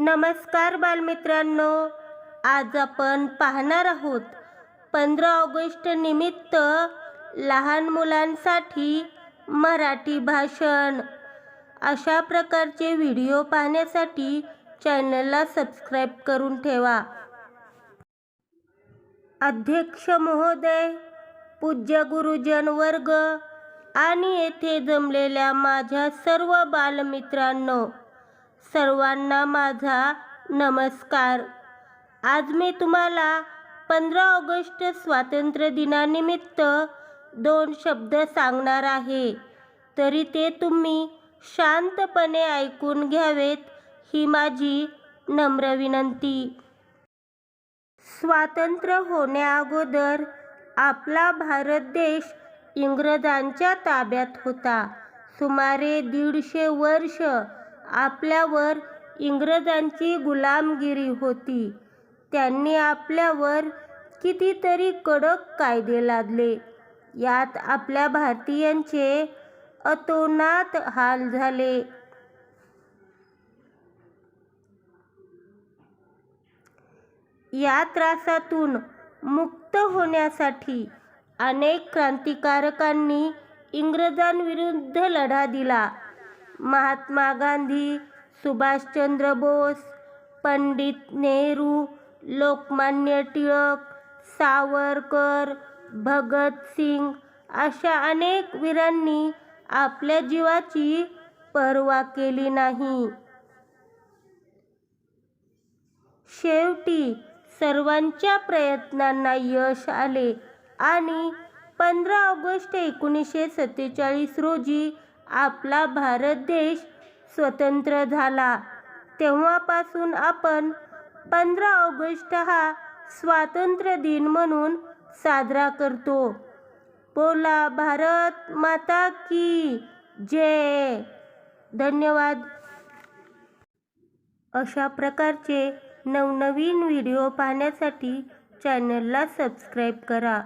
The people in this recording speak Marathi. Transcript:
नमस्कार बालमित्रांनो आज आपण पाहणार आहोत पंधरा ऑगस्ट निमित्त लहान मुलांसाठी मराठी भाषण. अशा प्रकारचे व्हिडिओ पाहण्यासाठी चॅनलला सबस्क्राईब करून ठेवा. अध्यक्ष महोदय पूज्य गुरुजन वर्ग आणि येथे जमलेल्या माझ्या सर्व बालमित्रांनो सर्वांना माझा नमस्कार. आज मी तुम्हाला पंधरा ऑगस्ट स्वातंत्र्य दिनानिमित्त दोन शब्द सांगणार आहे. तरी ते तुम्ही शांतपणे ऐकून घ्यावेत ही माझी नम्र विनंती. स्वातंत्र्य होण्याअगोदर आपला भारत देश इंग्रजांच्या ताब्यात होता. सुमारे दीडशे वर्ष आपल्यावर इंग्रजांची गुलामगिरी होती. त्यांनी आपल्यावर कितीतरी कडक कायदे लादले. यात आपल्या भारतीयांचे अतोनात हाल झाले. या त्रासातून मुक्त होण्यासाठी अनेक क्रांतिकारकांनी इंग्रजांविरुद्ध लढा दिला. महात्मा गांधी सुभाषचंद्र बोस पंडित नेहरू लोकमान्य टिळक सावरकर भगतसिंग अशा अनेक वीरांनी आपल्या जीवाची पर्वा केली नाही. शेवटी सर्वांच्या प्रयत्नांना यश आले आणि पंधरा ऑगस्ट एकोणीसशे सत्तेचाळीस रोजी आपला भारत देश स्वतंत्र झाला. तेव्हापासून आपण पंधरा ऑगस्ट हा स्वातंत्र्य दिन म्हणून साजरा करतो. बोला भारत माता की जय. धन्यवाद. अशा प्रकारचे नवनवीन व्हिडिओ पाहण्यासाठी चॅनलला सबस्क्राईब करा.